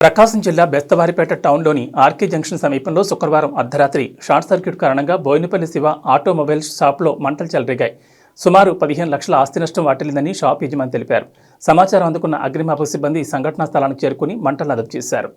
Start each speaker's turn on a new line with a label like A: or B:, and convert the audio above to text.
A: ప్రకాశం జిల్లా Bestavaripeta టౌన్లోని RK junction సమీపంలో శుక్రవారం అర్ధరాత్రి షార్ట్ సర్క్యూట్ కారణంగా బోయినపల్లి శివ ఆటోమొబైల్ షాప్లో మంటలు చెలరేగాయి. సుమారు పదిహేను లక్షల ఆస్తి నష్టం వాటిల్లిందని షాప్ యజమాని తెలిపారు. సమాచారం అందుకున్న అగ్నిమాపక సిబ్బంది సంఘటనా స్థలానికి చేరుకుని మంటలను అదుపు చేశారు.